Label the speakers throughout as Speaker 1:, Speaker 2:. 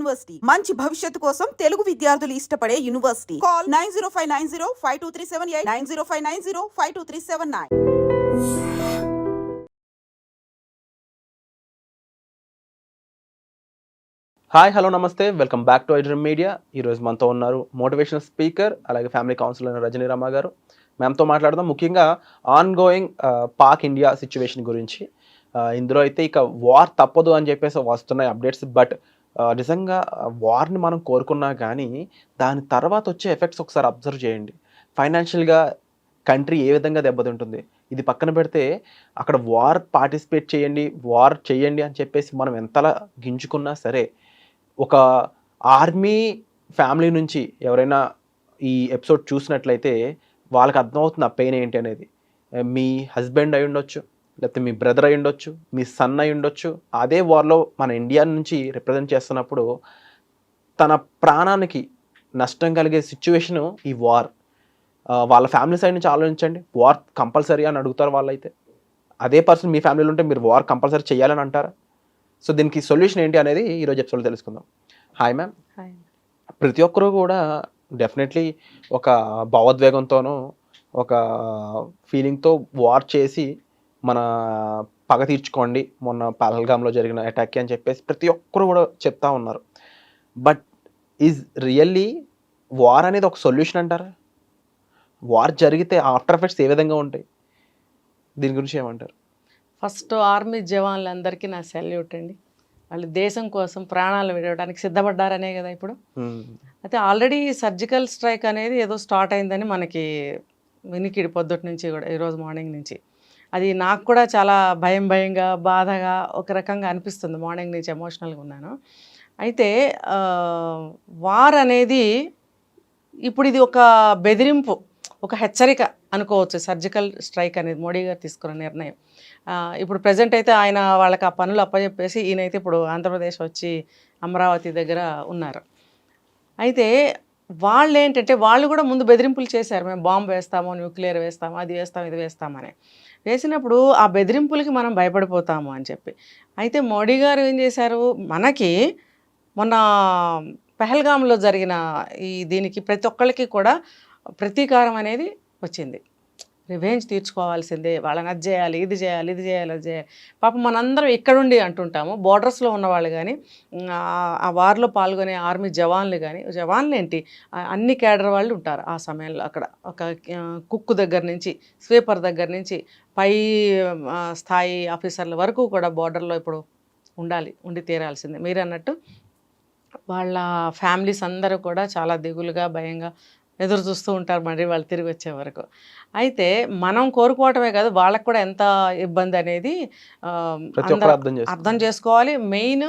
Speaker 1: University. మంచి భవిష్యత్తు కోసం తెలుగు విద్యార్థులు ఇష్టపడే university. Call nine zero five nine zero five two three seven eight nine zero five nine zero five two three seven nine.
Speaker 2: Hi hello నమస్తే welcome back to iDream media ఈరోజు మనతో ఉన్నారు motivational speaker అలాగే family counsellor Rajani Rama garu. మ్యామ్తో మాట్లాడదాం. ముఖ్యంగా ongoing Pak India situation గురించి. Uh, ఇందులో అయితే ఇక వార్ తప్పదు అని చెప్పేసి వస్తున్నాయి అప్డేట్స్ బట్ నిజంగా వార్ని మనం కోరుకున్నా కానీ దాని తర్వాత వచ్చే ఎఫెక్ట్స్ ఒకసారి అబ్జర్వ్ చేయండి. ఫైనాన్షియల్గా కంట్రీ ఏ విధంగా దెబ్బతింటుంది? ఇది పక్కన పెడితే అక్కడ వార్ పార్టిసిపేట్ చేయండి వార్ చేయండి అని చెప్పేసి మనం ఎంతలా గింజుకున్నా సరే ఒక ఆర్మీ ఫ్యామిలీ నుంచి ఎవరైనా ఈ ఎపిసోడ్ చూసినట్లయితే వాళ్ళకి అర్థమవుతుంది ఆ పెయిన్ ఏంటి అనేది. మీ హస్బెండ్ అయి ఉండొచ్చు లేకపోతే మీ బ్రదర్ అయి ఉండొచ్చు మీ సన్ అయి ఉండొచ్చు అదే వార్లో మన ఇండియా నుంచి రిప్రజెంట్ చేస్తున్నప్పుడు తన ప్రాణానికి నష్టం కలిగే సిచ్యువేషను ఈ వార్ వాళ్ళ ఫ్యామిలీ సైడ్ నుంచి ఆలోచించండి. వార్ కంపల్సరీ అని అడుగుతారు వాళ్ళైతే. అదే పర్సన్ మీ ఫ్యామిలీలో ఉంటే మీరు వార్ కంపల్సరీ చేయాలని అంటారా? సో దీనికి సొల్యూషన్ ఏంటి అనేది ఈరోజు ఎపిసోడ్లో తెలుసుకుందాం. హాయ్ మ్యామ్ ప్రతి ఒక్కరూ కూడా డెఫినెట్లీ ఒక భావోద్వేగంతోనూ ఒక ఫీలింగ్తో వార్ చేసి మన పగ తీర్చుకోండి మొన్న పహల్గామ్లో జరిగిన అటాక్ అని చెప్పేసి ప్రతి ఒక్కరు కూడా చెప్తా ఉన్నారు. బట్ ఈజ్ రియల్లీ వార్ అనేది ఒక సొల్యూషన్ అంటారా? వార్ జరిగితే ఆఫ్టర్ ఎఫెక్ట్స్ ఏ విధంగా ఉంటాయి? దీని గురించి ఏమంటారు?
Speaker 3: ఫస్ట్ ఆర్మీ జవాన్లందరికీ నా సెల్యూట్ అండి. వాళ్ళు దేశం కోసం ప్రాణాలు విడవడానికి సిద్ధపడ్డారనే కదా ఇప్పుడు.
Speaker 2: Hmm.
Speaker 3: అయితే ఆల్రెడీ సర్జికల్ స్ట్రైక్ అనేది ఏదో స్టార్ట్ అయిందని మనకి వినికిడి పొద్దుటి నుంచి కూడా ఈరోజు మార్నింగ్ నుంచి. అది నాకు కూడా చాలా భయం భయంగా బాధగా ఒక రకంగా అనిపిస్తుంది. మార్నింగ్ నుంచి ఎమోషనల్గా ఉన్నాను. అయితే వార్ అనేది ఇప్పుడు ఇది ఒక బెదిరింపు ఒక హెచ్చరిక అనుకోవచ్చు. సర్జికల్ స్ట్రైక్ అనేది మోడీ గారు తీసుకున్న నిర్ణయం. ఇప్పుడు ప్రజెంట్ అయితే ఆయన వాళ్ళకి ఆ పనులు అప్పచెప్పేసి ఈయనైతే ఇప్పుడు ఆంధ్రప్రదేశ్ వచ్చి అమరావతి దగ్గర ఉన్నారు. అయితే వాళ్ళు ఏంటంటే వాళ్ళు కూడా ముందు బెదిరింపులు చేశారు. మేము బాంబు వేస్తాము న్యూక్లియర్ వేస్తాము అది వేస్తాము ఇది వేస్తామని వేసినప్పుడు ఆ బెదిరింపులకి మనం భయపడిపోతాము అని చెప్పి. అయితే మోడీ గారు ఏం చేశారు? మనకి మొన్న పెహల్గాంలో జరిగిన ఈ దీనికి ప్రతి ఒక్కళ్ళకి కూడా ప్రతీకారం అనేది వచ్చింది. రివెంజ్ తీర్చుకోవాల్సిందే. వాళ్ళని అది చేయాలి ఇది చేయాలి ఇది చేయాలి అది చేయాలి. పాపం మనందరం ఇక్కడుండి అంటుంటాము. బోర్డర్స్లో ఉన్నవాళ్ళు కానీ ఆ వార్లో పాల్గొనే ఆర్మీ జవాన్లు కానీ జవాన్లు ఏంటి? అన్ని క్యాడర్ వాళ్ళు ఉంటారు ఆ సమయంలో అక్కడ. ఒక కుక్కు దగ్గర నుంచి స్వీపర్ దగ్గర నుంచి పై స్థాయి ఆఫీసర్ల వరకు కూడా బోర్డర్లో ఇప్పుడు ఉండాలి ఉండి తీరాల్సిందే. మీరు అన్నట్టు వాళ్ళ ఫ్యామిలీస్ అందరూ కూడా చాలా దిగులుగా భయంగా ఎదురు చూస్తూ ఉంటారు మళ్ళీ వాళ్ళు తిరిగి వచ్చే వరకు. అయితే మనం కోరుకోవటమే కాదు వాళ్ళకు కూడా ఎంత ఇబ్బంది అనేది
Speaker 2: అర్థం
Speaker 3: చేసుకోవాలి. మెయిన్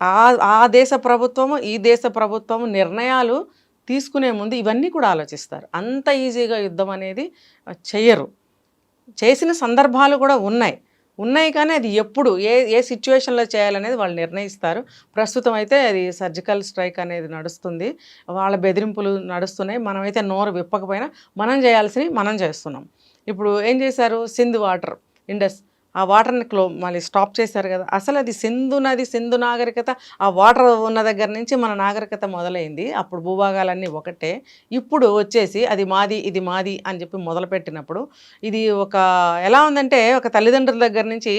Speaker 3: ఆ ఆ దేశ ప్రభుత్వము ఈ దేశ ప్రభుత్వము నిర్ణయాలు తీసుకునే ముందు ఇవన్నీ కూడా ఆలోచిస్తారు. అంత ఈజీగా యుద్ధం అనేది ఆ, చెయ్యరు. చేసిన సందర్భాలు కూడా ఉన్నాయి. ఉన్నాయి కానీ అది ఎప్పుడు ఏ ఏ సిచ్యువేషన్లో చేయాలనేది వాళ్ళు నిర్ణయిస్తారు. ప్రస్తుతం అయితే అది సర్జికల్ స్ట్రైక్ అనేది నడుస్తుంది. వాళ్ళ బెదిరింపులు నడుస్తున్నాయి. మనమైతే నోరు విప్పకపోయినా మనం చేయాల్సినవి మనం చేస్తున్నాం. ఇప్పుడు ఏం చేశారు? సింధు వాటర్ ఇండస్ ఆ వాటర్ని క్లో మళ్ళీ స్టాప్ చేశారు కదా. అసలు అది సింధు నది సింధు నాగరికత ఆ వాటర్ ఉన్న దగ్గర నుంచి మన నాగరికత మొదలైంది. అప్పుడు భూభాగాలన్నీ ఒకటే. ఇప్పుడు వచ్చేసి అది మాది ఇది మాది అని చెప్పి మొదలుపెట్టినప్పుడు ఇది ఒక ఎలా ఉందంటే ఒక తల్లిదండ్రుల దగ్గర నుంచి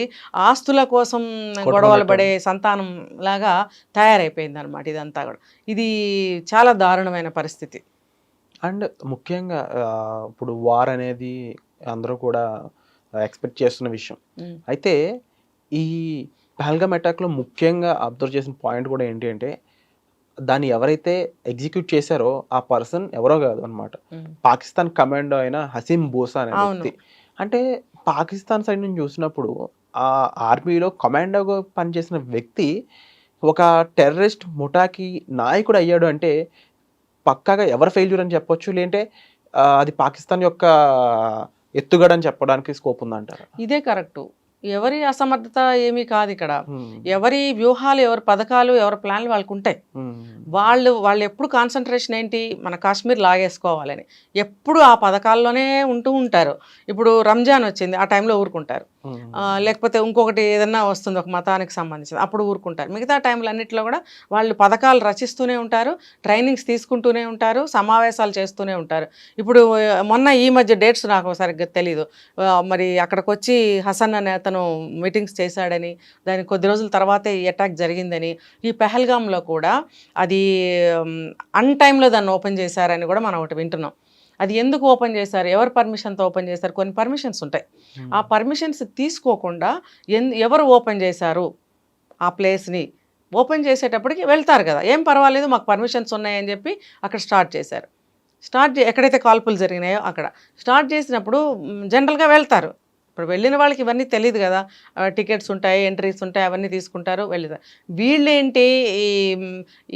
Speaker 3: ఆస్తుల కోసం గొడవలు పడే సంతానం లాగా తయారైపోయింది అనమాట ఇదంతా కూడా. ఇది చాలా దారుణమైన పరిస్థితి.
Speaker 2: అండ్ ముఖ్యంగా ఇప్పుడు వార్ అనేది అందరూ కూడా ఎక్స్పెక్ట్ చేస్తున్న విషయం. అయితే ఈ పహల్గామ్ అటాక్లో ముఖ్యంగా అబ్జర్వ్ చేసిన పాయింట్ కూడా ఏంటి అంటే దాన్ని ఎవరైతే ఎగ్జిక్యూట్ చేశారో ఆ పర్సన్ ఎవరో కాదు అనమాట. పాకిస్తాన్ కమాండో అయిన హసీం బోసా అనే. వ్యక్తి అంటే పాకిస్తాన్ సైడ్ నుంచి చూసినప్పుడు ఆ ఆర్మీలో కమాండోగా పనిచేసిన వ్యక్తి ఒక టెర్రరిస్ట్ ముఠాకి నాయకుడు అయ్యాడు అంటే పక్కాగా ఎవరు ఫెయిల్యూర్ అని చెప్పొచ్చు లేదంటే అది పాకిస్తాన్ యొక్క ఎత్తుగడ అని చెప్పడానికి స్కోప్ ఉందంటారు?
Speaker 3: ఇదే కరెక్టు ఎవరి అసమర్థత ఏమీ కాదు ఇక్కడ. ఎవరి వ్యూహాలు ఎవరి పథకాలు ఎవరి ప్లాన్లు వాళ్ళకు ఉంటాయి. వాళ్ళు వాళ్ళు ఎప్పుడు కాన్సన్ట్రేషన్ ఏంటి? మన కాశ్మీర్ లాగేసుకోవాలని. ఎప్పుడు ఆ పథకాల్లోనే ఉంటూ ఉంటారు. ఇప్పుడు రంజాన్ వచ్చింది ఆ టైంలో ఊరుకుంటారు. లేకపోతే ఇంకొకటి ఏదన్నా వస్తుంది ఒక మతానికి సంబంధించింది అప్పుడు ఊరుకుంటారు. మిగతా టైంలో అన్నింటిలో కూడా వాళ్ళు పథకాలు రచిస్తూనే ఉంటారు ట్రైనింగ్స్ తీసుకుంటూనే ఉంటారు సమావేశాలు చేస్తూనే ఉంటారు. ఇప్పుడు మొన్న ఈ మధ్య డేట్స్ నాకు సరిగ్గా తెలీదు. మరి అక్కడికి వచ్చి హసన్ అనే అతను మీటింగ్స్ చేశాడని దాని కొద్ది రోజుల తర్వాతే ఈ అటాక్ జరిగిందని ఈ పెహల్గాంలో కూడా అది అన్ టైంలో దాన్ని ఓపెన్ చేశారని కూడా మనం ఒకటి వింటున్నాం. అది ఎందుకు ఓపెన్ చేశారు? ఎవరు పర్మిషన్తో ఓపెన్ చేశారు? కొన్ని పర్మిషన్స్ ఉంటాయి. ఆ పర్మిషన్స్ తీసుకోకుండా ఎన్ ఎవరు ఓపెన్ చేశారు ఆ ప్లేస్ని? ఓపెన్ చేసేటప్పటికి వెళ్తారు కదా. ఏం పర్వాలేదు మాకు పర్మిషన్స్ ఉన్నాయని చెప్పి అక్కడ స్టార్ట్ చేశారు. స్టార్ట్ ఎక్కడైతే కాల్పులు జరిగినాయో అక్కడ. స్టార్ట్ చేసినప్పుడు జనరల్గా వెళ్తారు. ఇప్పుడు వెళ్ళిన వాళ్ళకి ఇవన్నీ తెలియదు కదా. టికెట్స్ ఉంటాయి ఎంట్రీస్ ఉంటాయి అవన్నీ తీసుకుంటారు వెళ్ళదు వీళ్ళేంటి ఈ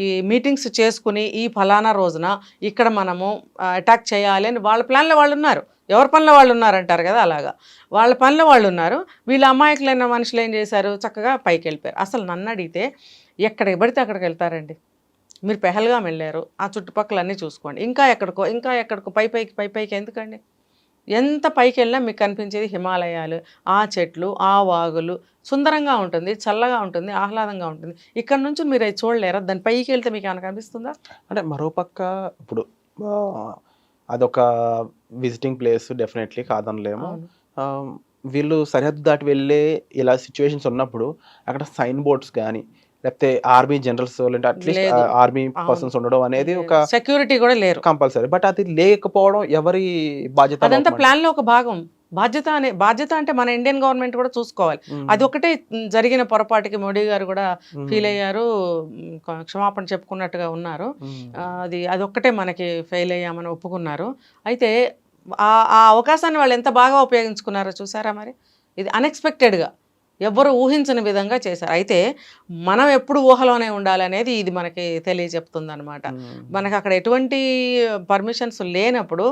Speaker 3: ఈ మీటింగ్స్ చేసుకుని ఈ ఫలానా రోజున ఇక్కడ మనము అటాక్ చేయాలి అని వాళ్ళ ప్లాన్లో వాళ్ళు ఉన్నారు ఎవరి పనిలో వాళ్ళు ఉన్నారంటారు కదా అలాగా. వాళ్ళ పనిలో వాళ్ళు ఉన్నారు వీళ్ళ అమాయకులైన మనుషులు ఏం చేశారు? చక్కగా పైకి వెళ్ళిపోయారు. అసలు నన్ను అడిగితే ఎక్కడికి పడితే అక్కడికి వెళ్తారండి? మీరు పెహల్గా వెళ్ళారు. ఆ చుట్టుపక్కల అన్నీ చూసుకోండి. ఇంకా ఎక్కడికో ఇంకా ఎక్కడికో పై పైకి పై పైకి ఎందుకండి? ఎంత పైకి వెళ్ళినా మీకు కనిపించేది హిమాలయాలు ఆ చెట్లు ఆ వాగులు. సుందరంగా ఉంటుంది చల్లగా ఉంటుంది ఆహ్లాదంగా ఉంటుంది. ఇక్కడ నుంచి మీరు అది చూడలేరా? దాని పైకి వెళ్తే మీకు ఏమైనా కనిపిస్తుందా?
Speaker 2: అంటే మరోపక్క ఇప్పుడు అదొక విజిటింగ్ ప్లేస్ డెఫినెట్లీ కాదనలేము. వీళ్ళు సరిహద్దు దాటి వెళ్ళే ఇలా సిచ్యువేషన్స్ ఉన్నప్పుడు అక్కడ సైన్ బోర్డ్స్ కానీ లేకపోతే ఆర్మీ జనరల్స్ లేదంటే అట్లీస్ట్. ఆర్మీ పర్సన్స్ ఉండడం అనేది ఒక
Speaker 3: సెక్యూరిటీ కూడా లేరు.
Speaker 2: కంపల్సరీ. బట్ అది లేకపోవడం ఎవరి బాధ్యత
Speaker 3: అదంతా ప్లాన్లో ఒక భాగం. బాధ్యత అనే బాధ్యత అంటే మన ఇండియన్ గవర్నమెంట్ కూడా చూసుకోవాలి. అది ఒకటే జరిగిన పొరపాటుకి మోడీ గారు కూడా ఫీల్ అయ్యారు. క్షమాపణ చెప్పుకున్నట్టుగా ఉన్నారు. అది అదొక్కటే మనకి ఫెయిల్ అయ్యామని ఒప్పుకున్నారు. అయితే ఆ ఆ అవకాశాన్ని వాళ్ళు ఎంత బాగా ఉపయోగించుకున్నారో చూసారా మరి? ఇది అన్ఎక్స్పెక్టెడ్గా ఎవ్వరు ఊహించని విధంగా చేశారు. అయితే మనం ఎప్పుడు ఊహలోనే ఉండాలనేది ఇది మనకి తెలియచెప్తుంది అనమాట. మనకు అక్కడ ఎటువంటి పర్మిషన్స్ లేనప్పుడు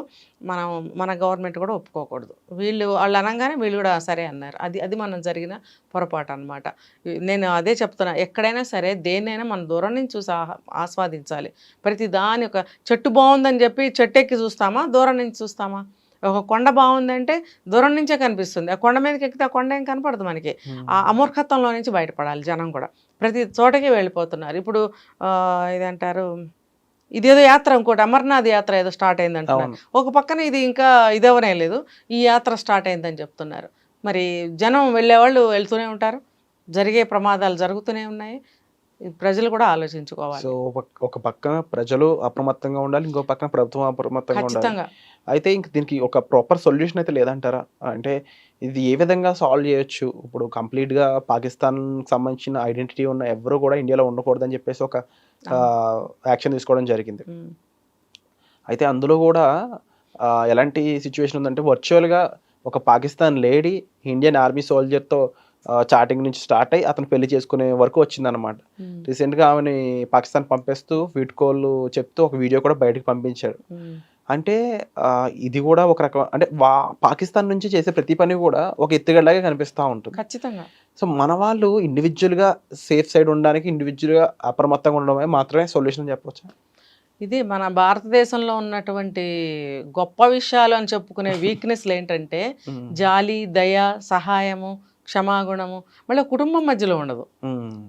Speaker 3: మనం మన గవర్నమెంట్ కూడా ఒప్పుకోకూడదు. వీళ్ళు వాళ్ళు అనగానే వీళ్ళు కూడా సరే అన్నారు. అది అది మనం జరిగిన పొరపాటు అనమాట నేను అదే చెప్తున్నా ఎక్కడైనా సరే దేన్నైనా మనం దూరం నుంచి చూసి ఆస్వాదించాలి. ప్రతి దాని ఒక చెట్టు బాగుందని చెప్పి చెట్టు ఎక్కి చూస్తామా? దూరం నుంచి చూస్తామా? ఒక కొండ బాగుందంటే దూరం నుంచే కనిపిస్తుంది. ఆ కొండ మీదకి ఎక్కితే ఆ కొండ ఏం కనపడదు మనకి. ఆ అమూర్ఖత్వంలో నుంచి బయటపడాలి జనం కూడా. ప్రతి చోటకి వెళ్ళిపోతున్నారు. ఇప్పుడు ఇదంటారు? ఇదేదో యాత్ర ఇంకోటి అమర్నాథ్ యాత్ర ఏదో స్టార్ట్ అయింది అంటున్నారు
Speaker 2: అవును.
Speaker 3: ఒక పక్కన ఇది ఇంకా ఇదవనే లేదు. ఈ యాత్ర స్టార్ట్ అయిందని చెప్తున్నారు. మరి జనం వెళ్ళేవాళ్ళు వెళ్తూనే ఉంటారు. జరిగే ప్రమాదాలు జరుగుతూనే ఉన్నాయి. ప్రజలు కూడా ఆలోచించుకోవాలి.
Speaker 2: సో ఒక- పక్కన ప్రజలు అప్రమత్తంగా ఉండాలి ఇంకో పక్కన ప్రభుత్వం అప్రమత్తంగా ఉండాలి. అయితే ఇంక దీనికి ఒక ప్రాపర్ సొల్యూషన్ అయితే లేదంటారా? అంటే ఇది ఏ విధంగా సాల్వ్ చేయొచ్చు? ఇప్పుడు complete గా పాకిస్తాన్ సంబంధించిన ఐడెంటిటీ ఉన్న ఎవరు కూడా ఇండియాలో ఉండకూడదని చెప్పేసి ఒక యాక్షన్ తీసుకోవడం జరిగింది. అయితే అందులో కూడా ఎలాంటి సిచ్యువేషన్ ఉందంటే virtual గా ఒక పాకిస్తాన్ లేడీ ఇండియన్ ఆర్మీ సోల్జర్తో చాటింగ్ నుంచి స్టార్ట్ అయ్యి అతను పెళ్ళి చేసుకునే వరకు వచ్చిందనమాట. రీసెంట్గా ఆమెని పాకిస్తాన్ పంపేస్తూ వీడ్కోలు చెప్తూ ఒక వీడియో కూడా బయటకు పంపించాడు. అంటే ఇది కూడా ఒక రకం అంటే వా పాకిస్తాన్ నుంచి చేసే ప్రతి పని కూడా ఒక ఎత్తుగడలాగే కనిపిస్తూ ఉంటుంది.
Speaker 3: ఖచ్చితంగా.
Speaker 2: సో మన వాళ్ళు ఇండివిజువల్గా సేఫ్ సైడ్ ఉండడానికి ఇండివిజువల్గా అప్రమత్తంగా ఉండడమే మాత్రమే సొల్యూషన్ చెప్పొచ్చు.
Speaker 3: ఇది మన భారతదేశంలో ఉన్నటువంటి గొప్ప విషయాలు అని చెప్పుకునే వీక్నెస్లు ఏంటంటే జాలి దయ సహాయము క్షమాగుణము. మళ్ళీ కుటుంబం మధ్యలో ఉండదు.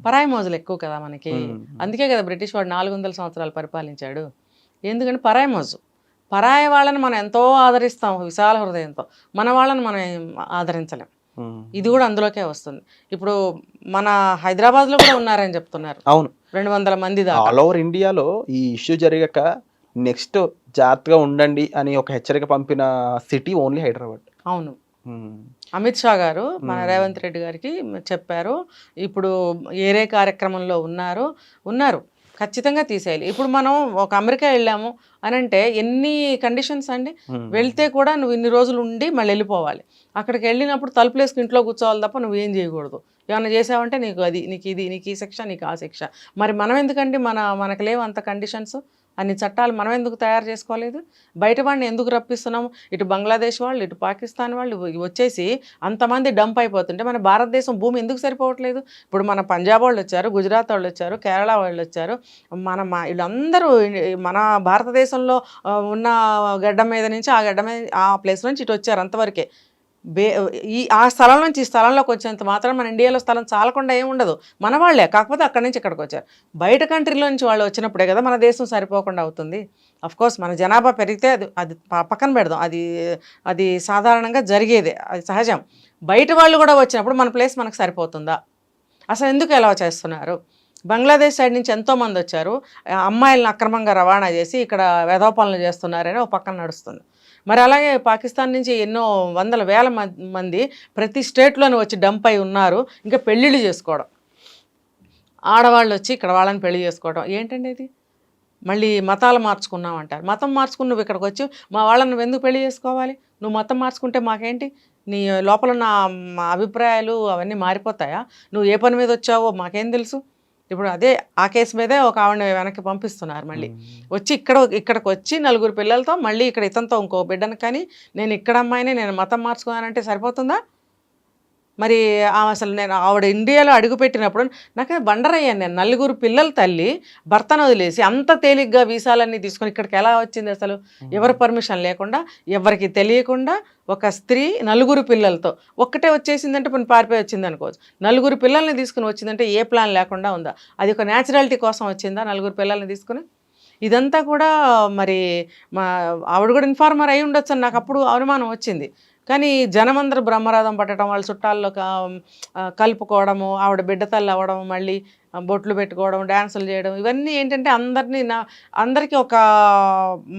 Speaker 3: పరాయి మోజులు ఎక్కువ కదా మనకి. అందుకే కదా బ్రిటిష్ వాడు నాలుగు వందల సంవత్సరాలు పరిపాలించాడు. ఎందుకంటే పరాయి మోజు. పరాయి వాళ్ళని మనం ఎంతో ఆదరిస్తాం విశాల హృదయంతో. మన వాళ్ళని మనం ఆదరించలేం. ఇది కూడా అందులోకే వస్తుంది. ఇప్పుడు మన హైదరాబాద్లో కూడా ఉన్నారని చెప్తున్నారు.
Speaker 2: అవును.
Speaker 3: రెండు వందల మంది
Speaker 2: ఆల్ ఓవర్ ఇండియాలో ఈ ఇష్యూ జరిగాక నెక్స్ట్ జాగ్రత్తగా ఉండండి అని ఒక హెచ్చరిక పంపిన సిటీ ఓన్లీ హైదరాబాద్.
Speaker 3: అవును. అమిత్ షా గారు మన రేవంత్ రెడ్డి గారికి చెప్పారు. ఇప్పుడు ఏరే కార్యక్రమంలో ఉన్నారు. ఉన్నారు. ఖచ్చితంగా తీసేయాలి. ఇప్పుడు మనం ఒక అమెరికా వెళ్ళాము అని అంటే ఎన్ని కండిషన్స్ అండి? వెళ్తే కూడా నువ్వు ఇన్ని రోజులు ఉండి మళ్ళీ వెళ్ళిపోవాలి. అక్కడికి వెళ్ళినప్పుడు తలుపులేసుకు ఇంట్లో కూర్చోవాలి తప్ప నువ్వు ఏం చేయకూడదు. ఏమైనా చేసావంటే నీకు అది నీకు ఇది నీకు ఈ శిక్ష నీకు ఆ శిక్ష. మరి మనం ఎందుకండి మన మనకు లేవు అంత కండిషన్స్ అన్ని చట్టాలు మనం ఎందుకు తయారు చేసుకోలేదు? బయట వాడిని ఎందుకు రప్పిస్తున్నాము? ఇటు బంగ్లాదేశ్ వాళ్ళు ఇటు పాకిస్తాన్ వాళ్ళు వచ్చేసి అంతమంది డంప్ అయిపోతుంటే మన భారతదేశం భూమి ఎందుకు సరిపోవట్లేదు? ఇప్పుడు మన పంజాబ్ వాళ్ళు వచ్చారు గుజరాత్ వాళ్ళు వచ్చారు కేరళ వాళ్ళు వచ్చారు. మన మా వీళ్ళందరూ మన భారతదేశంలో ఉన్న గడ్డ మీద నుంచి ఆ గడ్డ మీద ఆ ప్లేస్ నుంచి ఇటు వచ్చారు అంతవరకే. బే ఈ ఆ స్థలం నుంచి ఈ స్థలంలోకి వచ్చేంత మాత్రం మన ఇండియాలో స్థలం చాలకుండా ఏం ఉండదు. మన వాళ్ళే కాకపోతే అక్కడి నుంచి ఇక్కడికి వచ్చారు. బయట కంట్రీలో నుంచి వాళ్ళు వచ్చినప్పుడే కదా మన దేశం సరిపోకుండా అవుతుంది. అఫ్ కోర్స్ మన జనాభా పెరిగితే అది అది పక్కన పెడదాం. అది అది సాధారణంగా జరిగేదే అది సహజం. బయట వాళ్ళు కూడా వచ్చినప్పుడు మన ప్లేస్ మనకు సరిపోతుందా? అసలు ఎందుకు ఎలా చేస్తున్నారు? బంగ్లాదేశ్ సైడ్ నుంచి ఎంతోమంది వచ్చారు. అమ్మాయిలను అక్రమంగా రవాణా చేసి ఇక్కడ వేధోపాలన చేస్తున్నారని ఒక పక్కన నడుస్తుంది. మరి అలాగే పాకిస్తాన్ నుంచి ఎన్నో వందల వేల మంది ప్రతి స్టేట్లోనే వచ్చి డంప్ అయి ఉన్నారు. ఇంకా పెళ్ళిళ్ళు చేసుకోవడం. ఆడవాళ్ళు వచ్చి ఇక్కడ వాళ్ళని పెళ్ళి చేసుకోవడం. ఏంటండి ఇది? మళ్ళీ మతాలు మార్చుకున్నాం అంటారు. మతం మార్చుకుని నువ్వు ఇక్కడికి వచ్చి మా వాళ్ళని నువ్వు ఎందుకు పెళ్ళి చేసుకోవాలి? నువ్వు మతం మార్చుకుంటే మాకేంటి? నీ లోపల నా అభిప్రాయాలు అవన్నీ మారిపోతాయా? నువ్వు ఏ పని మీద వచ్చావో మాకేం తెలుసు? ఇప్పుడు అదే ఆ కేసు మీదే ఒక ఆవిడ వెనక్కి పంపిస్తున్నారు మళ్ళీ. వచ్చి ఇక్కడ ఇక్కడికి వచ్చి నలుగురు పిల్లలతో మళ్ళీ ఇక్కడ ఇతనితో ఇంకో బిడ్డను కానీ నేను ఇక్కడ అమ్మాయిని నేను మతం మార్చుకున్నానంటే సరిపోతుందా? మరి ఆమె అసలు నేను ఆవిడ ఇండియాలో అడుగుపెట్టినప్పుడు నాకు బండరయ్యాను నేను నలుగురు పిల్లల తల్లి భర్తను వదిలేసి అంత తేలిగ్గా వీసాలన్నీ తీసుకొని ఇక్కడికి ఎలా వచ్చింది అసలు? ఎవరి పర్మిషన్ లేకుండా ఎవరికి తెలియకుండా ఒక స్త్రీ నలుగురు పిల్లలతో ఒక్కటే వచ్చేసిందంటే పని పారిపోయి వచ్చింది అనుకోవచ్చు. నలుగురు పిల్లల్ని తీసుకుని వచ్చిందంటే ఏ ప్లాన్ లేకుండా ఉందా? అది ఒక న్యాచురాలిటీ కోసం వచ్చిందా నలుగురు పిల్లల్ని తీసుకుని? ఇదంతా కూడా మరి మా ఆవిడ కూడా ఇన్ఫార్మర్ అయి ఉండొచ్చు అని నాకు అప్పుడు అనుమానం వచ్చింది. కానీ జనమందరూ బ్రహ్మరాధం పట్టడం వాళ్ళ చుట్టాల్లో కలుపుకోవడము ఆవిడ బిడ్డ తల్లి అవ్వడం మళ్ళీ బొట్లు పెట్టుకోవడం డ్యాన్సులు చేయడం ఇవన్నీ ఏంటంటే అందరినీ నా అందరికీ ఒక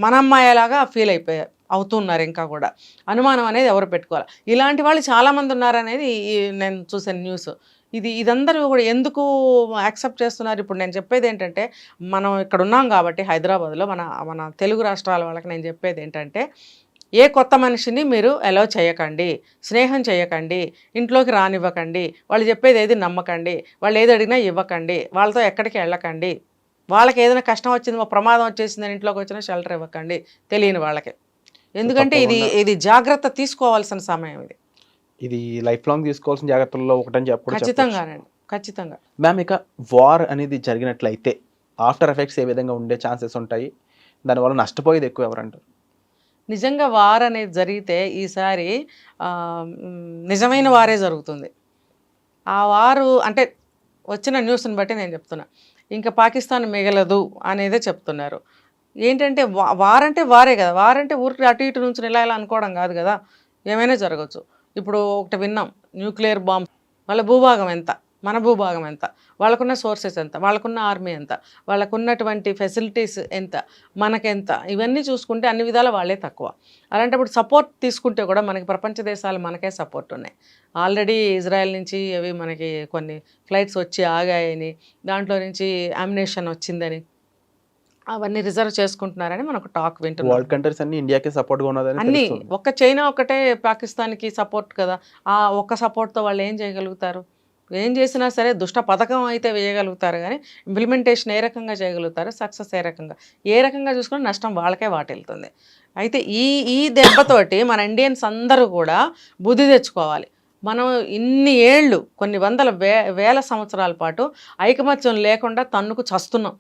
Speaker 3: మనమ్మాయలాగా ఫీల్ అయిపోయారు అవుతున్నారు ఇంకా కూడా. అనుమానం అనేది ఎవరు పెట్టుకోవాలి. ఇలాంటి వాళ్ళు చాలామంది ఉన్నారనేది నేను చూసాను న్యూస్. ఇది ఇదందరూ కూడా ఎందుకు యాక్సెప్ట్ చేస్తున్నారు? ఇప్పుడు నేను చెప్పేది ఏంటంటే మనం ఇక్కడ ఉన్నాం కాబట్టి హైదరాబాద్లో మన మన తెలుగు రాష్ట్రాల వాళ్ళకి నేను చెప్పేది ఏంటంటే ఏ కొత్త మనిషిని మీరు అలౌ చేయకండి స్నేహం చేయకండి ఇంట్లోకి రానివ్వకండి వాళ్ళు చెప్పేది ఏది నమ్మకండి వాళ్ళు ఏది అడిగినా ఇవ్వకండి వాళ్ళతో ఎక్కడికి వెళ్ళకండి. వాళ్ళకి ఏదైనా కష్టం వచ్చింది ఒక ప్రమాదం వచ్చేసిందని ఇంట్లోకి వచ్చినా షెల్టర్ ఇవ్వకండి తెలియని వాళ్ళకి. ఎందుకంటే ఇది. ఇది జాగ్రత్త తీసుకోవాల్సిన సమయం ఇది.
Speaker 2: ఇది లైఫ్ లాంగ్ తీసుకోవాల్సిన జాగ్రత్తల్లో ఒకటని చెప్పడం
Speaker 3: ఖచ్చితంగానండి ఖచ్చితంగా.
Speaker 2: మ్యామ్ ఇక వార్ అనేది జరిగినట్లయితే ఆఫ్టర్ ఎఫెక్ట్స్ ఏ విధంగా ఉండే ఛాన్సెస్ ఉంటాయి? దానివల్ల నష్టపోయేది ఎక్కువ ఎవరంటారు?
Speaker 3: నిజంగా వార్ అనేది జరిగితే ఈసారి నిజమైన వారే జరుగుతుంది. ఆ వారు అంటే వచ్చిన న్యూస్ని బట్టి నేను చెప్తున్నా. ఇంకా పాకిస్తాన్ మిగలదు అనేదే చెప్తున్నారు. ఏంటంటే వారంటే వారే కదా. వారంటే ఊరికి అటు ఇటు నుంచి ఇలా ఇలా అనుకోవడం కాదు కదా. ఏమైనా జరగచ్చు. ఇప్పుడు ఒకటి విన్నాం. Nuclear bomb. వాళ్ళ భూభాగం ఎంత? మన భూభాగం ఎంత? వాళ్ళకున్న సోర్సెస్ ఎంత? వాళ్ళకున్న ఆర్మీ ఎంత? వాళ్ళకున్నటువంటి ఫెసిలిటీస్ ఎంత? మనకెంత? ఇవన్నీ చూసుకుంటే అన్ని విధాల వాళ్ళే తక్కువ. అలాంటప్పుడు సపోర్ట్ తీసుకుంటే కూడా మనకి ప్రపంచ దేశాలు మనకే సపోర్ట్ ఉన్నాయి. ఆల్రెడీ ఇజ్రాయెల్ నుంచి అవి మనకి కొన్ని ఫ్లైట్స్ వచ్చి ఆగాయని దాంట్లో నుంచి అమినేషన్ వచ్చిందని అవన్నీ రిజర్వ్ చేసుకుంటున్నారని మనకు టాక్ వింటున్నాం.
Speaker 2: వరల్డ్ కంట్రీస్ అన్ని ఇండియాకి సపోర్ట్గా ఉన్నదని
Speaker 3: అన్ని. ఒక్క చైనా ఒకటే పాకిస్తాన్కి సపోర్ట్ కదా. ఆ ఒక్క సపోర్ట్తో వాళ్ళు ఏం చేయగలుగుతారు? ఏం చేసినా సరే దుష్ట పథకం అయితే వేయగలుగుతారు కానీ ఇంప్లిమెంటేషన్ ఏ రకంగా చేయగలుగుతారు సక్సెస్ ఏ రకంగా. ఏ రకంగా చూసుకుని నష్టం వాళ్ళకే వాటిల్తుంది. అయితే ఈ ఈ దెబ్బతోటి మన ఇండియన్స్ అందరూ కూడా బుద్ధి తెచ్చుకోవాలి. మనం ఇన్ని ఏళ్ళు కొన్ని వందల వే వేల సంవత్సరాల పాటు ఐకమత్యం లేకుండా తన్నుకు చస్తున్నాం.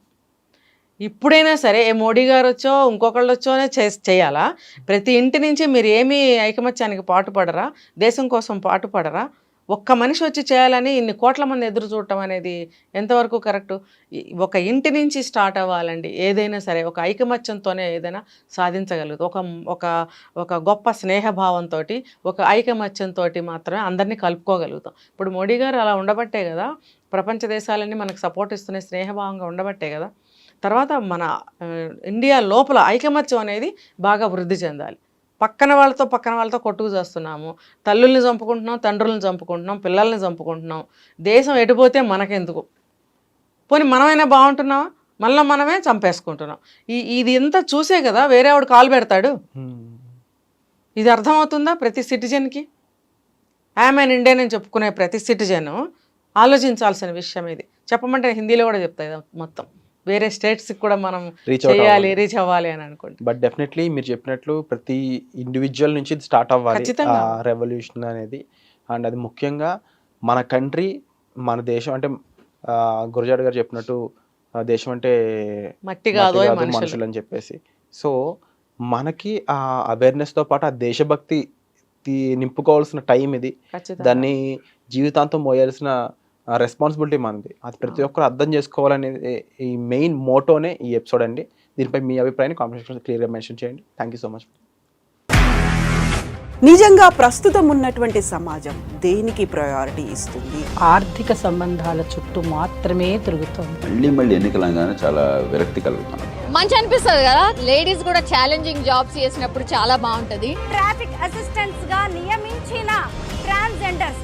Speaker 3: ఇప్పుడైనా సరే ఏ మోడీ గారు వచ్చో ఇంకొకళ్ళు వచ్చోనే చే చేయాలా? ప్రతి ఇంటి నుంచి మీరు ఏమీ ఐకమత్యానికి పాటుపడరా? దేశం కోసం పాటుపడరా? ఒక్క మనిషి వచ్చి చేయాలని ఇన్ని కోట్ల మంది ఎదురు చూడటం అనేది ఎంతవరకు కరెక్ట్? ఒక ఇంటి నుంచి స్టార్ట్ అవ్వాలండి. ఏదైనా సరే ఒక ఐకమత్యంతోనే ఏదైనా సాధించగలుగుతాం. ఒక ఒక ఒక గొప్ప స్నేహభావంతో ఒక ఐకమత్యంతో మాత్రమే అందరినీ కలుపుకోగలుగుతాం. ఇప్పుడు మోడీ గారు అలా ఉండబట్టే కదా ప్రపంచ దేశాలన్నీ మనకు సపోర్ట్ ఇస్తున్నాయి స్నేహభావంగా ఉండబట్టే కదా తర్వాత మన ఇండియా లోపల ఐకమత్యం అనేది బాగా వృద్ధి చెందాలి. పక్కన వాళ్ళతో పక్కన వాళ్ళతో కొట్టుకు చేస్తున్నాము. తల్లుల్ని చంపుకుంటున్నాం తండ్రులను చంపుకుంటున్నాం పిల్లల్ని చంపుకుంటున్నాం. దేశం ఎటుపోతే మనకెందుకు? పోనీ మనమైనా బాగుంటున్నామా? మళ్ళీ మనమే చంపేసుకుంటున్నాం. ఈ ఇది ఎంత చూసే కదా వేరే వాడు కాలు పెడతాడు. ఇది అర్థమవుతుందా ప్రతి సిటిజన్కి? ఐఎమ్ అన్ ఇండియన్ అని చెప్పుకునే ప్రతి సిటిజన్ ఆలోచించాల్సిన విషయం ఇది. చెప్పమంటే హిందీలో కూడా చెప్తాయి మొత్తం. వేరే స్టేట్స్కి కూడా మనం చేయాలి
Speaker 2: అవ్వాలి.
Speaker 3: రీచ్ అవ్వాలి అని అనుకోండి
Speaker 2: బట్ డెఫినెట్లీ మీరు చెప్పినట్లు ప్రతి ఇండివిజువల్ నుంచి స్టార్ట్ అవ్వాలి. రెవల్యూషన్ అనేది. అండ్ అది ముఖ్యంగా మన కంట్రీ మన దేశం అంటే గురజాడ గారు చెప్పినట్టు దేశం అంటే
Speaker 3: మట్టి కాదు మనుషులు.
Speaker 2: అని చెప్పేసి. సో మనకి ఆ అవేర్నెస్తో పాటు ఆ దేశభక్తి నింపుకోవాల్సిన టైం ఇది. దాన్ని జీవితాంతం మోయాల్సిన రెస్పాన్సిబిలిటీ మనది. అది ప్రతి ఒక్కరు అర్థం చేసుకోవాలనేది ఈ మెయిన్ మోటోనే ఈ ఎపిసోడ్ అండి. దీనిపై మీ అభిప్రాయాన్ని కామెంట్ క్లియర్గా మెన్షన్ చేయండి. థ్యాంక్ యూ సో మచ్
Speaker 1: నిజంగా ప్రస్తుతం ఉన్నటువంటి సమాజం దేనికి ప్రయారిటీ ఇస్తుంది?
Speaker 4: ఆర్థిక సంబంధాల చుట్టూ మాత్రమే తిరుగుతోంది.
Speaker 5: మళ్ళీ మళ్ళీ ఎన్నికలంగానే చాలా విరక్తి కలుగుతున్నాం
Speaker 6: మంచి అనిపిస్తుంది కదా? లేడీస్ కూడా ఛాలెంజింగ్ జాబ్స్ చేసినప్పుడు చాలా బాగుంటది.
Speaker 7: ట్రాఫిక్ అసిస్టెంట్స్గా నియమించిన ట్రాన్స్జెండర్స్